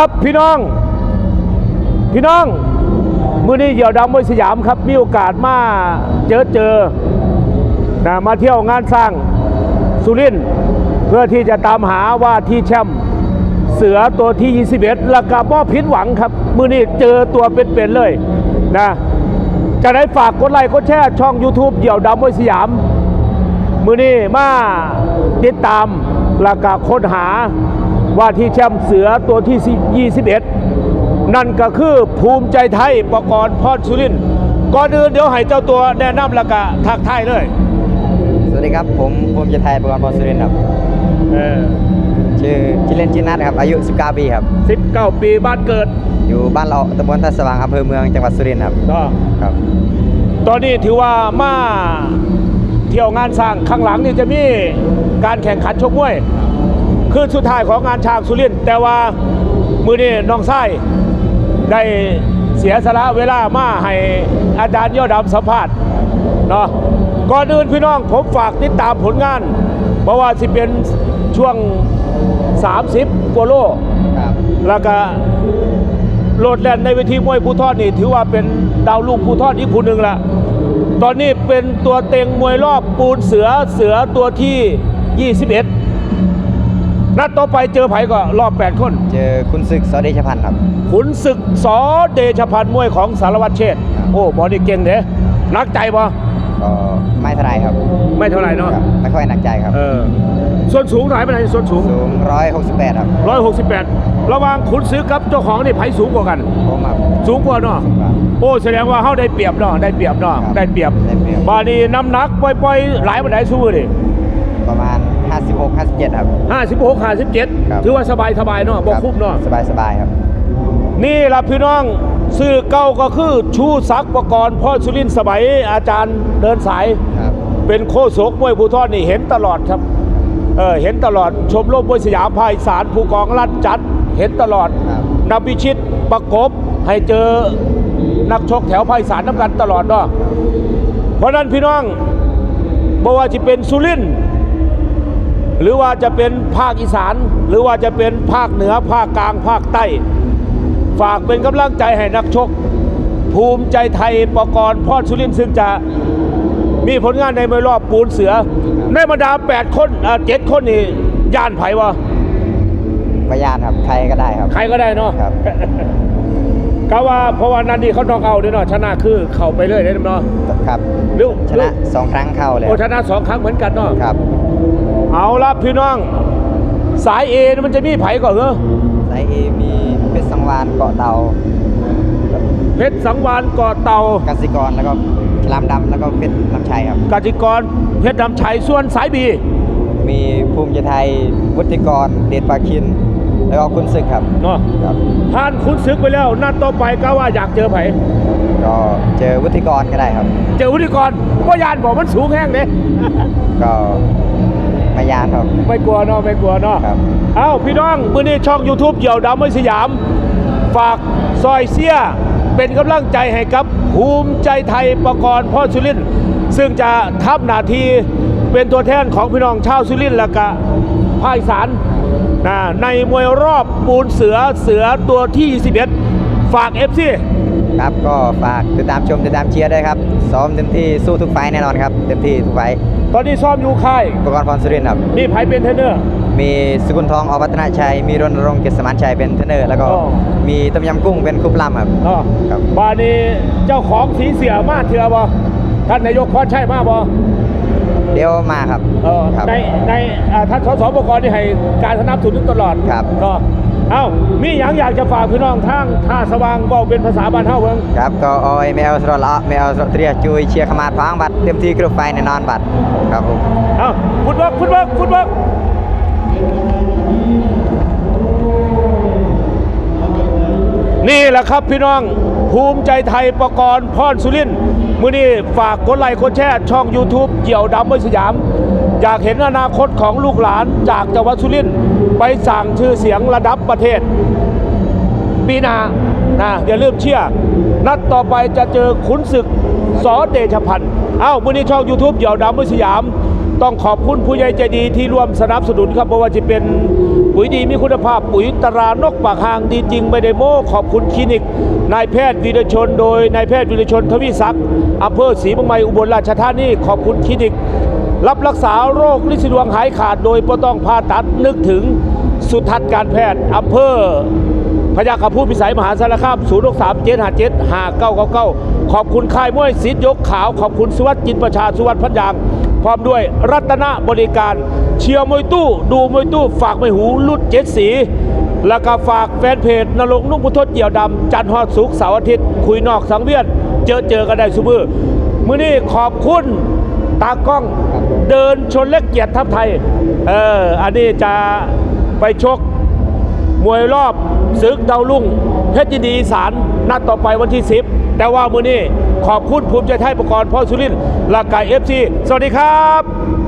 ครับพี่น้อง พี่น้องมื้อนี้เหยี่ยวดำมวยสยามครับ มีโอกาสมาเจอเจอนะมาเที่ยวงานสร้างสุรินเพื่อที่จะตามหาว่าที่แชมป์เสือตัวที่ 21แล้วก็บ่ผิดหวังครับ มื้อนี้เจอตัวเป็นๆเลยนะจะได้ฝากกดไลค์กดแชร์ช่อง YouTube เหยี่ยวดำมวยสยาม มือนี้มาติดตามแล้วก็ค้นหา ว่าที่แชมป์เสือตัวที่ 21 นั่นก็คือภูมิใจไทยประกรณ์พรสุรินทร์ก่อนอื่นเดี๋ยวให้เจ้าตัวแนะนำแล้วก็ทักทายเลย สวัสดีครับ ผมภูมิใจไทยประกอบพรสุรินทร์ครับเออชื่อชื่อเล่นชื่อนัทครับ อายุ 19 ปีครับ 19 ปีบ้านเกิด อยู่บ้านเราตำบลท่าสว่างอำเภอเมืองจังหวัดสุรินทร์ครับก็ครับ ตอนนี้ถือว่ามาเที่ยวงานสร้างข้างหลังนี่จะมีการแข่งขันชกมวย คืนสุดท้ายของงานช้างสุรินแต่ว่ามือนี้น้องไส้ได้เสียสละเวลามาให้อาจารย์ยอดดำสัมภาษณ์เนาะก่อนอื่นพี่น้องผมฝากติดตามผลงานเพราะว่าสิเป็นช่วง 30กว่าโลแล้วก็โลดแล่นในเวทีมวยภูทรนี่ถือว่าเป็นดาวลูกภูทรอีกผู้หนึ่งละตอนนี้เป็นตัวเต็งมวยรอบปูนเสือเสือตัวที่ 21 นัดต่อไปเจอไผก็รอบ8คน เจอคุณศึกสอเดชพันธ์ครับ ขุนศึกสอเดชพันธ์มวยของสารวัตรเชษฐ์โอ้หมอนี่เก่งเด้นักใจบ่ก็ไม่เท่าไรครับ ไม่เท่าไหร่เนาะครับไม่ค่อยหนักใจครับเออส่วนสูงเท่าไหร่เป็นไงส่วนสูงสูง168ครับ168ระหว่างขุนศึกกับเจ้าของนี่ไผสูงกว่ากันผมครับสูงกว่าเนาะสูงกว่าโอ้แสดงว่าเขาได้เปรียบเนาะได้เปรียบเนาะครับได้เปรียบได้เปรียบ บาดีน้ำหนักปล่อยๆหลายบันไดสู้ดิประมาณ56 57ครับ ห้าสิบหกห้าสิบเจ็ดครับถือว่าสบายสบายๆเนาะบ่คุ้มเนาะสบายสบายๆครับ นี่ล่ะพี่น้องสื่อเก่าก็คือชูศักดิ์ประกรณ์พ่อสุรินทร์สมัยอาจารย์เดินสาย ครับ เป็นโคศกมวยภูทรนี่เห็นตลอดครับ เออเห็นตลอดชมรมมวยสยามภาคอีสารผู้กองรัดจัด เห็นตลอดครับ นำพิชิตประกบให้เจอนักชกแถวภาคอีสารน้ำกันตลอดเนาะเพราะฉะนั้นพี่น้องบ่ว่าจะเป็นสุรินทร์ หรือว่าจะเป็นภาคอีสาน หรือว่าจะเป็นภาคเหนือภาคกลางภาคใต้ ฝากเป็นกำลังใจให้นักชก ภูมิใจไทยประกรณ์พรสุรินทร์ซึ่งจะมีผลงานในมวยรอบปูนเสือ ในบรรดา 8 คนอ่าเจ็ดคนนี่ย่านไผวะพยานครับ ใครก็ได้ครับ ใครก็ได้เนาะครับก็ว่าเพราะว่านันนี่เขานอกเอาด้วยเนาะชนะคือเข้าไปเลยได้เนาะครับหรือชนะสองครั้งเข้าเลยโอ้ชนะสองครั้งเหมือนกันเนาะครับ เอาละพี่น้อง สายเอนี่มันจะมีไผก่อนเหรอไซเอมีเพชรสังวานเกาะเตาเพชรสังวานเกาะเตากสิกรแล้วก็ฉลามดำแล้วก็เพชรน้ำชัยครับกติกรเพชรดำชัยส่วนสายบี มีภูมิใจไทยวุฒิกรเดชปาคิน แล้วก็คุณศึกครับเนาะครับผ่านคุณศึกไปแล้วนัดต่อไปก็ว่าอยากเจอไผก็เจอวุฒิกรก็ได้ครับ เจอวุฒิกรว่ายานบอกมันสูงแห้งเลยก็ ไม่ยานครับ ไม่กลัวเนาะไม่กลัวเนาะครับ เอ้าพี่น้องมื้อนี้ช่อง YouTube เหยี่ยวดำไม่สยาม ฝากซอยเสียเป็นกำลังใจให้กับภูมิใจไทยประกรณ์พ่อสุรินทร์ซึ่งจะทับหนาทีเป็นตัวแทนของพี่น้องชาวสุรินทร์และกะภาคอีสานนะในมวยรอบปูนเสือเสือตัวที่ 21 ฝาก FC ครับก็ฝากติดตามชมติดตามเชียร์ด้วยครับ ซ้อมเต็มที่สู้ทุกไฟต์แน่นอนครับ เต็มที่ทุกไฟต์ตอนนี้ซ้อมอยู่ค่ายอุปกรณ์พรสุรินทร์ครับ นี่ไผเป็นเทรนเนอร์ มีสกุลทองอวัฒนาชัย มีรณรงค์เกษสมานชัยเป็นเทรนเนอร์ แล้วก็อ๋อ มีต้มยำกุ้งเป็นคุปลำครับเนาะครับ บานี้เจ้าของสีเสียมาเถื่อบ่ท่านนายกพรชัยมาบ่เดี๋ยวมาครับเออครับ ในในอ่าท่านสสบกนี่ให้การสนับสนุนตลอดครับ ก็ เอ้ามีอย่างอยากจะฝากพี่น้องทางท่าสว่างบอกเป็นภาษาบ้านเฮาเบิ่งครับก็ออยไม่เอาสรละไม่เอาสรเตรียจุยเชียร์ขมาดพังบัตรเต็มที่กรุ๊ปไฟแน่นอนบัตรครับผมเอ้าฟุตเวิร์กฟุตเวิร์กฟุตเวิร์กนี่แหละครับพี่น้องภูมิใจไทยประกรณ์พรสุรินทร์มื้อนี้ฝากกดไลค์กดแชร์ช่อง YouTube เกี่ยวดำไว้สยาม อยากเห็นอนาคตของลูกหลานจากจังหวัดสุรินทร์ ไปสั่งชื่อเสียงระดับประเทศ ปีหน้านะอย่าลืมเชื่อ นัดต่อไปจะเจอขุนศึกสอเดชพันธ์เอ้ามื้อนี้ช่อง YouTube เดี่ยวดำมุสยาม ต้องขอบคุณผู้ใหญ่ใจดีที่ร่วมสนับสนุนครับเพราะว่าจะเป็นปุ๋ยดีมีคุณภาพปุ๋ยตรานกปากหางดีจริงไม่ได้โม้ขอบคุณคลินิกนายแพทย์วีรชน โดยนายแพทย์วีรชนทวีศักดิ์อำเภอศรีบางไมอุบลราชธานีขอบคุณคลินิก รับรักษาโรคลินสีดวงหายขาดโดยไม่ต้องผ่าตัดนึกถึง สุทัศน์การแพทย์อำเภอพยาคำพูดพิสัยมหาสารคาม0 6 3 7 5 7 5 9 9 9 ขอบคุณค่ายมวยสิทธิ์ยกขาว ขอบคุณสุวัสดิ์จินประชาสุวัสดิ์พันยาง พร้อมด้วยรัตนบริการ เชียร์มวยตู้ ดูมวยตู้ ฝากไม่หูลุดเจ็ดสี แล้วก็ฝากแฟนเพจนรงนุ่งพุทธเกี่ยวดำ จันทร์ฮอดสุกเสาร์อาทิตย์ คุยนอกสังเวียน เจอเจอกันได้ซุมือมื้อนี้ขอบคุณตากล้องเดินชนเล็กเกียรติทัพไทย เออ อันนี้จะ ไปชก มวยรอบศึกดาวลุ่งเพชรยินดีอีสารนัดต่อไปวันที่ 10 แต่ว่ามือนี้ขอบคุณภูมิใจไทยประกรณ์พ่อสุรินทร์ลากายเอฟซีสวัสดีครับ